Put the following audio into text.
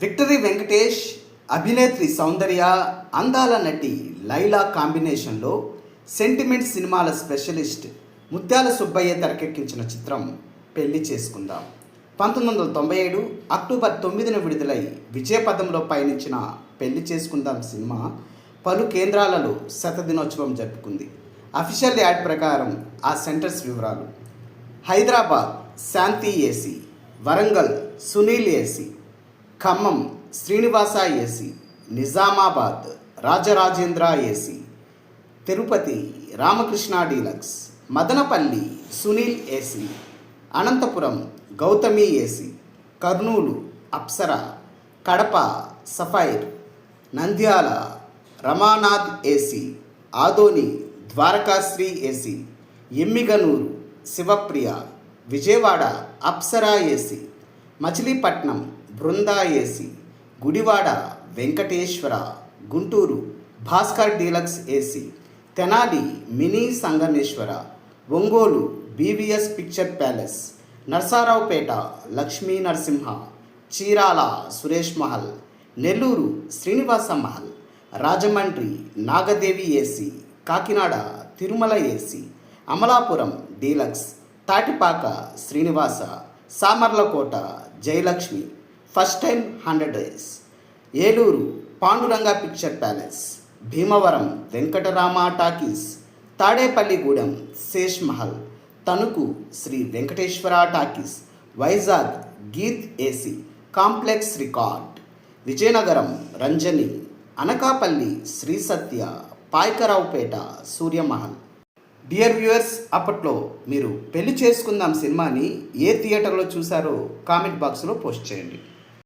Victory Venkatesh అభినేత్రి సౌందర్య అందాల నటి లైలా కాంబినేషన్లో సెంటిమెంట్ సినిమాల స్పెషలిస్ట్ ముత్యాల సుబ్బయ్య తెరకెక్కించిన చిత్రం పెళ్ళి చేసుకుందాం. పంతొమ్మిది వందల తొంభై ఏడు అక్టోబర్ తొమ్మిదిన విడుదలై విజయపథంలో పయనించిన పెళ్ళి చేసుకుందాం సినిమా పలు కేంద్రాలలో శతదినోత్సవం జరుపుకుంది. అఫీషియల్ యాడ్ ప్రకారం ఆ సెంటర్స్ వివరాలు. Hyderabad Shanti AC Warangal Sunil AC Khammam Srinivasa AC Nizamabad Rajarajendra AC Tirupati Ramakrishna deluxe Madanapalle Sunil AC Anantapur Gautami AC Kurnool Apsara Kadapa sapphire Nandyal Ramanath AC Adoni Dwarakasri AC Emmiganur Sivapriya Vijayawada Apsara AC Machilipatnam Brinda AC AC Gudivada Venkateswara Guntur Bhaskar deluxe AC Tenali mini Sangameswara Ongole BVS picture palace Narasaraopet Lakshmi Narasimha Chirala Suresh Mahal Nellore Srinivasa Mahal Rajahmundry Nagadevi AC Kakinada Tirumala AC Amalapuram deluxe Tatipaka Srinivasa Samarlakota Jayalakshmi first time hundred days. Eluru Panduranga picture palace. Bhimavaram Venkatarama talkies. Tadepalligudem Sesh Mahal. Tanuku Sri Venkateswara talkies. Vizag Geet AC. Complex record. Vizianagaram Ranjani. Anakapalle Sri Satya. Payakaraopeta Suryamahal. Dear viewers అప్పట్లో మీరు పెళ్ళి చేసుకుందాం సినిమాని ఏ థియేటర్లో చూసారో comment బాక్స్లో post చేయండి.